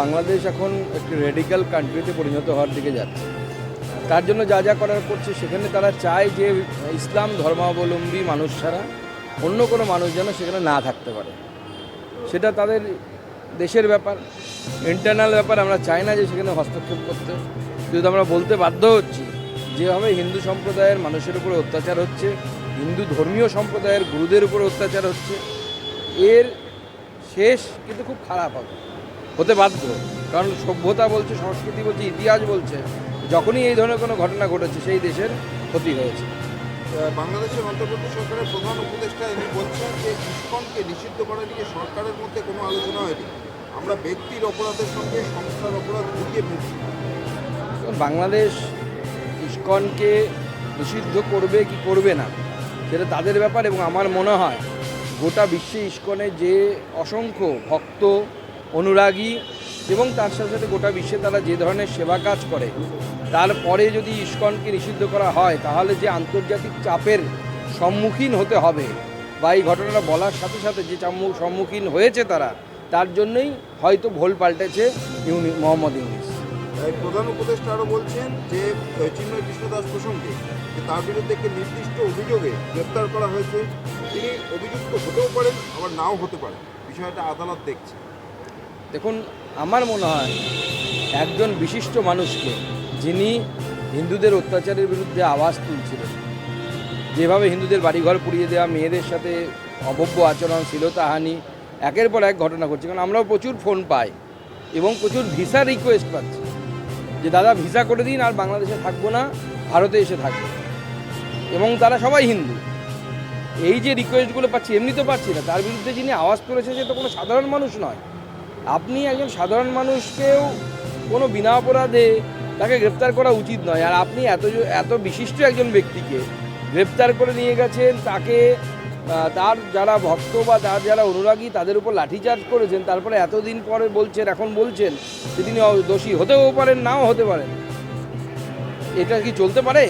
বাংলাদেশ এখন একটি রেডিক্যাল কান্ট্রিতে পরিণত হওয়ার দিকে যাচ্ছে। তার জন্য যা যা করার করছে, সেখানে তারা চায় যে ইসলাম ধর্মাবলম্বী মানুষ ছাড়া অন্য কোনো মানুষ যেন সেখানে না থাকতে পারে। সেটা তাদের দেশের ব্যাপার ইন্টারনাল ব্যাপার, আমরা চাই না যে সেখানে হস্তক্ষেপ করতে। কিন্তু আমরা বলতে বাধ্য হচ্ছি, যেভাবে হিন্দু সম্প্রদায়ের মানুষের উপরে অত্যাচার হচ্ছে, হিন্দু ধর্মীয় সম্প্রদায়ের গুরুদের উপরে অত্যাচার হচ্ছে, এর শেষ কিন্তু খুব খারাপ হবে। হতে বাধ্য। কারণ সভ্যতা বলছে সংস্কৃতি বলছে ইতিহাস বলছে যখনই এই ধরনের কোনো ঘটনা ঘটেছে সেই দেশের ক্ষতি হয়েছে। বাংলাদেশের অন্তর্বর্তী সরকারের প্রধান উপদেষ্টা ইনি বলছেন যে ইস্কনকে নিষিদ্ধ করা নিয়ে সরকারের মধ্যে কোনো আলোচনা হয়নি। আমরা ব্যক্তির অপরাধের সঙ্গে সংস্থার অপরাধ ঘুরিয়ে ফেলছি বাংলাদেশ ইস্কনকে নিষিদ্ধ করবে কি করবে না সেটা তাদের ব্যাপার এবং আমার মনে হয় গোটা বিশ্বে ইস্কনে যে অসংখ্য ভক্ত, অনুরাগী এবং তার সাথে সাথে গোটা বিশ্বে তারা যে ধরনের সেবা কাজ করে তারপরে যদি ইস্কনকে নিষিদ্ধ করা হয়, তাহলে যে আন্তর্জাতিক চাপের সম্মুখীন হতে হবে বা এই ঘটনাটা বলার সাথে সাথে যে সম্মুখীন হয়েছে তারা, তার জন্যই হয়তো ভোল পাল্টেছে ইউনি, মোহাম্মদ ইউনিস। প্রধান উপদেষ্টা আরও বলছেন যে চিন্ময় কৃষ্ণদাস প্রসঙ্গে তার বিরুদ্ধে একটি নির্দিষ্ট অভিযোগে গ্রেপ্তার করা হয়েছে তিনি অভিযুক্ত হতেও পারেন, আবার নাও হতে পারেন বিষয়টা আদালত দেখছে। দেখুন, আমার মনে হয় একজন বিশিষ্ট মানুষকে যিনি হিন্দুদের অত্যাচারের বিরুদ্ধে আওয়াজ তুলছিলেন, যেভাবে হিন্দুদের বাড়িঘর পুড়িয়ে দেওয়া, মেয়েদের সাথে অভব্য আচরণ শ্লীলতাহানি একের পর এক ঘটনা ঘটছে। কারণ আমরাও প্রচুর ফোন পাই এবং প্রচুর ভিসা রিকোয়েস্ট পাচ্ছি যে, দাদা, ভিসা করে দিন, আর বাংলাদেশে থাকব না, ভারতে এসে থাকব। এবং তারা সবাই হিন্দু। এই যে রিকোয়েস্টগুলো পাচ্ছি, এমনি তো পাচ্ছি না। তার বিরুদ্ধে যিনি আওয়াজ তুলেছে সে তো কোনো সাধারণ মানুষ নয়। আপনি একজন সাধারণ মানুষকেও কোনো বিনা অপরাধে তাকে গ্রেপ্তার করা উচিত নয়। আর আপনি এত এত বিশিষ্ট একজন ব্যক্তিকে গ্রেপ্তার করে নিয়ে গেছেন, তাকে তার যারা ভক্ত বা তার যারা অনুরাগী, তাদের উপর লাঠিচার্জ করেছেন, তারপরে এতদিন পরে বলছেন, এখন বলছেন যে তিনি দোষী। হতেও পারেন, নাও হতে পারেন। এটা কি চলতে পারে?